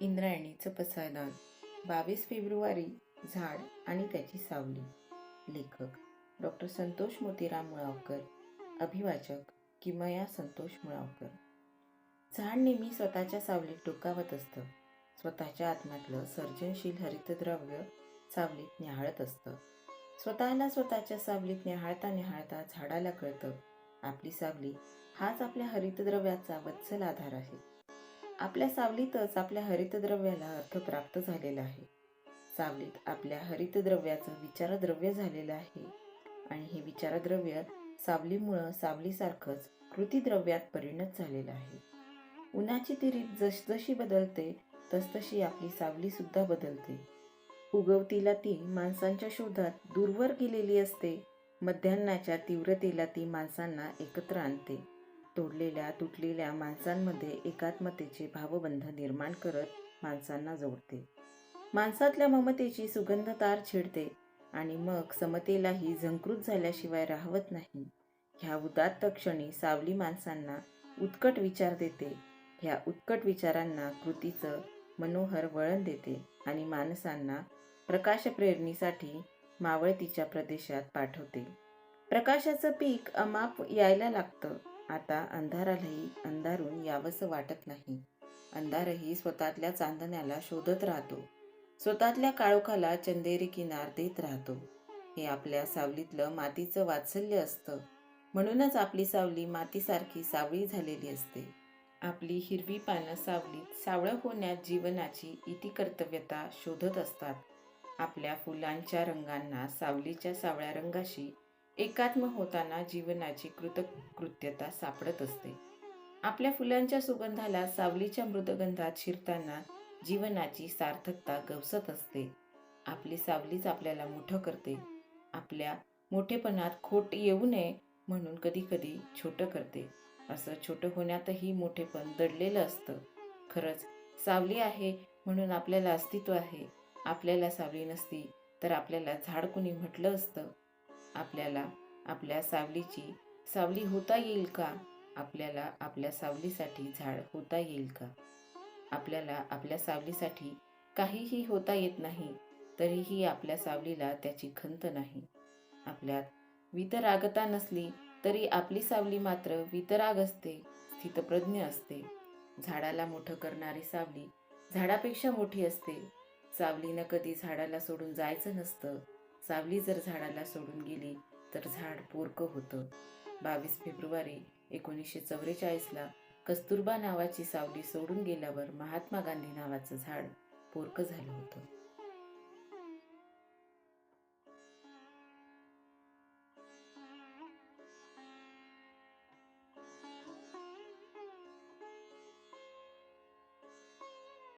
इंद्रायणीचं पसायदान बावीस फेब्रुवारी झाड आणि त्याची सावली. लेखक डॉक्टर संतोष मोतीराम मुळावकर. अभिवाचक किमया संतोष मुळावकर. झाड नेहमी स्वतःच्या सावलीत डोकावत असतं. स्वतःच्या आत्म्यातलं सर्जनशील हरितद्रव्य सावलीत न्याहाळत असतं. स्वतःला स्वतःच्या सावलीत न्याहाळता न्याहाळता झाडाला कळतं. आपली सावली हाच आपल्या हरितद्रव्याचा वत्सल आधार आहे. आपल्या सावलीतच आपल्या हरितद्रव्याला अर्थ प्राप्त झालेला आहे. सावलीत आपल्या हरितद्रव्याचं विचारद्रव्य झालेलं आहे. आणि हे विचारद्रव्य सावलीमुळं सावलीसारखंच कृतीद्रव्यात परिणत झालेलं आहे. उन्हाची तिरीत जसजशी बदलते तसतशी आपली सावली सुद्धा बदलते. उगवतीला ती माणसांच्या शोधात दूरवर गेलेली असते. मध्यान्नाच्या तीव्रतेला ती माणसांना एकत्र आणते. तोडलेल्या तुटलेल्या माणसांमध्ये एकात्मतेचे भावबंध निर्माण करत माणसांना जोडते. माणसातल्या ममतेची सुगंध तार छेडते आणि मग समतेलाही झंकृत झाल्याशिवाय राहवत नाही. ह्या उदात्त क्षणी सावली माणसांना उत्कट विचार देते. ह्या उत्कट विचारांना कृतीचं मनोहर वळण देते आणि माणसांना प्रकाशप्रेरणीसाठी मावळतीच्या प्रदेशात पाठवते. प्रकाशाचं पीक अमाप यायला लागतं. आता अंधारालाही अंधारून यावंसं वाटत नाही. अंधारही स्वतःतल्या चांदण्याला शोधत राहतो. स्वतःतल्या काळोखाला चंदेरी किनार देत राहतो. हे आपल्या सावलीतलं मातीचं वात्सल्य असतं. म्हणूनच आपली सावली मातीसारखी सावळी झालेली असते. आपली हिरवी पानं सावलीत सावळं होण्यात जीवनाची इतिकर्तव्यता शोधत असतात. आपल्या फुलांच्या रंगांना सावलीच्या सावळ्या रंगाशी एकात्म होताना जीवनाची कृतकृत्यता सापडत असते. आपल्या फुलांच्या सुगंधाला सावलीच्या मृदगंधात शिरताना जीवनाची सार्थकता गवसत असते. आपली सावलीच आपल्याला मोठं करते. आपल्या मोठेपणात खोट येऊ नये म्हणून कधी कधी छोटं करते. असं छोटं होण्यातही मोठेपण दडलेलं असतं. खरंच सावली आहे म्हणून आपल्याला अस्तित्व आहे. आपल्याला सावली नसती तर आपल्याला झाड कुणी म्हटलं असतं. आपल्याला आपल्या सावलीची सावली होता येईल का? आपल्याला आपल्या सावलीसाठी झाड होता येईल का? आपल्याला आपल्या सावलीसाठी काहीही होता येत नाही तरीही आपल्या सावलीला त्याची खंत नाही. आपल्यात वितरागता नसली तरी आपली सावली मात्र वितराग असते स्थितप्रज्ञ असते. झाडाला मोठं करणारी सावली झाडापेक्षा मोठी असते. सावलीनं कधी झाडाला सोडून जायचं नसतं. सावली जर झाडाला सोडून गेली तर झाड पोरकं होतं. बावीस फेब्रुवारी एकोणीसशे चौवेचाळीसला कस्तुरबा नावाची सावली सोडून गेल्यावर महात्मा गांधी नावाचं झाड पोरकं झालं होतं.